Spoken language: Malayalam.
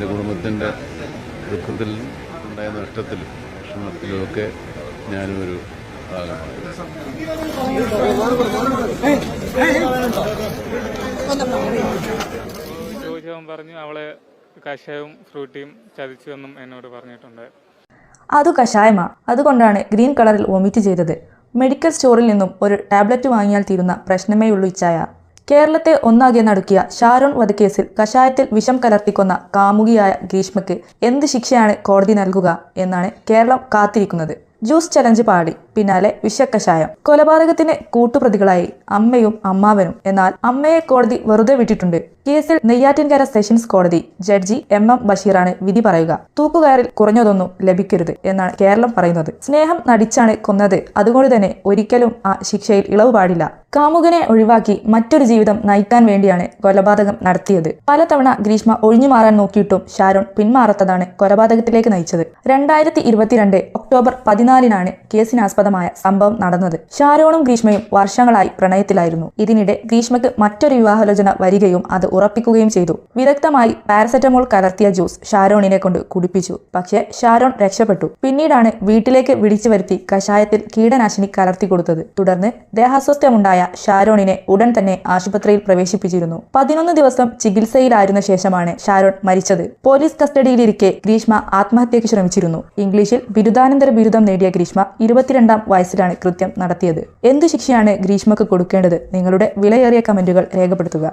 എന്റെ കുടുംബത്തിന്റെ ദുഃഖത്തിൽ ഉണ്ടായ നഷ്ടത്തിലും ഭക്ഷണത്തിലുമൊക്കെ ഞാനും ഒരു ഭാഗമാണ്. ചോദിച്ചവൻ പറഞ്ഞു അവളെ കഷായവും ഫ്രൂട്ടിയും ചതിച്ചു എന്നും എന്നോട് പറഞ്ഞിട്ടുണ്ട്. അത് കഷായമാ. അതുകൊണ്ടാണ് ഗ്രീൻ കളറിൽ വൊമിറ്റ് ചെയ്തത്. മെഡിക്കൽ സ്റ്റോറിൽ നിന്നും ഒരു ടാബ്ലറ്റ് വാങ്ങിയാൽ തീരുന്ന പ്രശ്നമേ ഉള്ളൂ ഇച്ചായ കേരളത്തെ ഒന്നാകെ നടുക്കിയ ഷാരോൺ വധക്കേസിൽ കഷായത്തിൽ വിഷം കലർത്തിക്കൊന്ന കാമുകിയായ ഗ്രീഷ്മയ്ക്ക് എന്ത് ശിക്ഷയാണ് കോടതി നൽകുക എന്നാണ് കേരളം കാത്തിരിക്കുന്നത്. ജ്യൂസ് ചലഞ്ച് പാടി പിന്നാലെ വിഷക്കഷായം. കൊലപാതകത്തിന് കൂട്ടുപ്രതികളായി അമ്മയും അമ്മാവനും. എന്നാൽ അമ്മയെ കോടതി വെറുതെ വിട്ടിട്ടുണ്ട്. കേസിൽ നെയ്യാറ്റിൻകര സെഷൻസ് കോടതി ജഡ്ജി എം എം ബഷീറാണ് വിധി പറയുക. തൂക്കുകയറിൽ കുറഞ്ഞതൊന്നും ലഭിക്കരുത് എന്നാണ് കേരളം പറയുന്നത്. സ്നേഹം നടിച്ചാണ് കൊന്നത്. അതുകൊണ്ട് തന്നെ ഒരിക്കലും ആ ശിക്ഷയിൽ ഇളവ് പാടില്ല. കാമുകനെ ഒഴിവാക്കി മറ്റൊരു ജീവിതം നയിക്കാൻ വേണ്ടിയാണ് കൊലപാതകം നടത്തിയത്. പലതവണ ഗ്രീഷ്മ ഒഴിഞ്ഞു മാറാൻ നോക്കിയിട്ടും ഷാരോൺ പിന്മാറാത്തതാണ് കൊലപാതകത്തിലേക്ക് നയിച്ചത്. രണ്ടായിരത്തി ഇരുപത്തിരണ്ട് ഒക്ടോബർ പതിനാലിനാണ് കേസിനാസ്പദമായ സംഭവം നടന്നത്. ഷാരോണും ഗ്രീഷ്മയും വർഷങ്ങളായി പ്രണയത്തിലായിരുന്നു. ഇതിനിടെ ഗ്രീഷ്മയ്ക്ക് മറ്റൊരു വിവാഹാലോചന വരികയും അത് ഉറപ്പിക്കുകയും ചെയ്തു. വിദഗ്ധമായി പാരസെറ്റമോൾ കലർത്തിയ ജ്യൂസ് ഷാരോണിനെ കൊണ്ട് കുടിപ്പിച്ചു. പക്ഷേ ഷാരോൺ രക്ഷപ്പെട്ടു. പിന്നീടാണ് വീട്ടിലേക്ക് വിളിച്ചു വരുത്തി കഷായത്തിൽ കീടനാശിനി കലർത്തി കൊടുത്തത്. തുടർന്ന് ഷാരോണിനെ ഉടൻ തന്നെ ആശുപത്രിയിൽ പ്രവേശിപ്പിച്ചിരുന്നു. പതിനൊന്ന് ദിവസം ചികിത്സയിലായിരുന്ന ശേഷമാണ് ഷാരോൺ മരിച്ചത്. പോലീസ് കസ്റ്റഡിയിലിരിക്കെ ഗ്രീഷ്മ ആത്മഹത്യയ്ക്ക് ശ്രമിച്ചിരുന്നു. ഇംഗ്ലീഷിൽ ബിരുദാനന്തര ബിരുദം നേടിയ ഗ്രീഷ്മ ഇരുപത്തിരണ്ടാം വയസ്സിലാണ് കൃത്യം നടത്തിയത്. എന്തു ശിക്ഷയാണ് ഗ്രീഷ്മക്ക് കൊടുക്കേണ്ടത്? നിങ്ങളുടെ വിലയേറിയ കമന്റുകൾ രേഖപ്പെടുത്തുക.